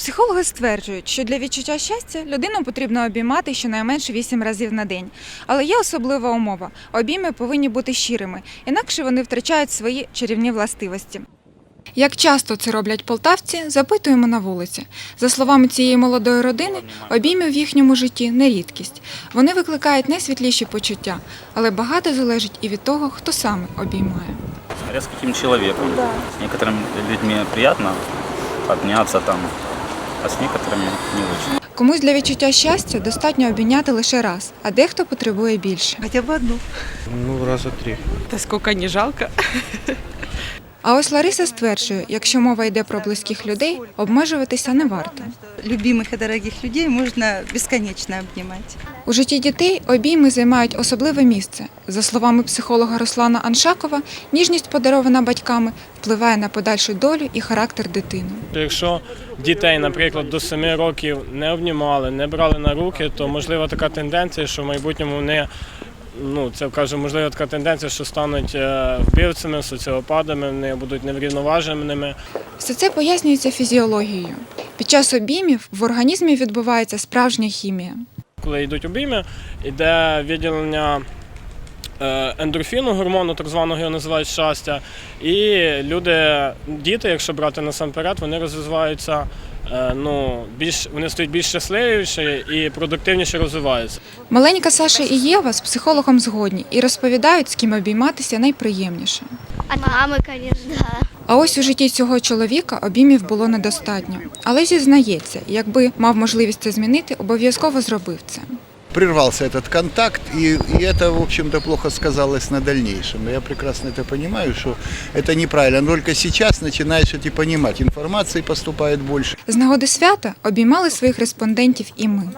Психологи стверджують, що для відчуття щастя людину потрібно обіймати щонайменше 8 разів на день. Але є особлива умова: обійми повинні бути щирими, інакше вони втрачають свої чарівні властивості. Як часто це роблять полтавці, запитуємо на вулиці. За словами цієї молодої родини, обійми в їхньому житті не рідкість. Вони викликають найсвітліші почуття, але багато залежить і від того, хто саме обіймає. Смотря с каким человеком. С некоторыми людьми приятно обняться там, а с некоторыми не очень. Комусь для відчуття щастя достатньо обійняти лише раз, а дехто потребує більше. Хоча б одну. Ну, раза три. Да сколько не жалко. А ось Лариса стверджує, якщо мова йде про близьких людей, обмежуватися не варто. Любимых и дорогих людей можно бесконечно обнимать. У житті дітей обійми займають особливе місце. За словами психолога Руслана Аншакова, ніжність, подарована батьками, впливає на подальшу долю і характер дитини. Якщо дітей, наприклад, до 7 років не обнімали, не брали на руки, то можлива така тенденція, що в майбутньому вони, ну це каже, можливо, така тенденція, що стануть е, вбивцями, соціопадами, вони будуть неврівноваженими. Все це пояснюється фізіологією. Під час обіймів в організмі відбувається справжня хімія. Коли йдуть обійми, йде виділення е, ендорфіну, гормону, так званого його називають щастя. І люди, діти, якщо брати насамперед, вони розвиваються. е, Ну, більш вони стають більш щасливіші і продуктивніше розвиваються. Маленька Саша і Єва з психологом згодні і розповідають, з ким обійматися найприємніше. От мамы, конечно, да. А ось у житті цього чоловіка обіймів було недостатньо. Але зізнається, якби мав можливість це змінити, обов'язково зробив це прервался этот контакт, и, и это, в общем-то, плохо сказалось на дальнейшем. Я прекрасно это понимаю, что это неправильно. Но только сейчас начинаешь это понимать. Информации поступает больше. З нагоди свята обіймали своїх респондентів і ми.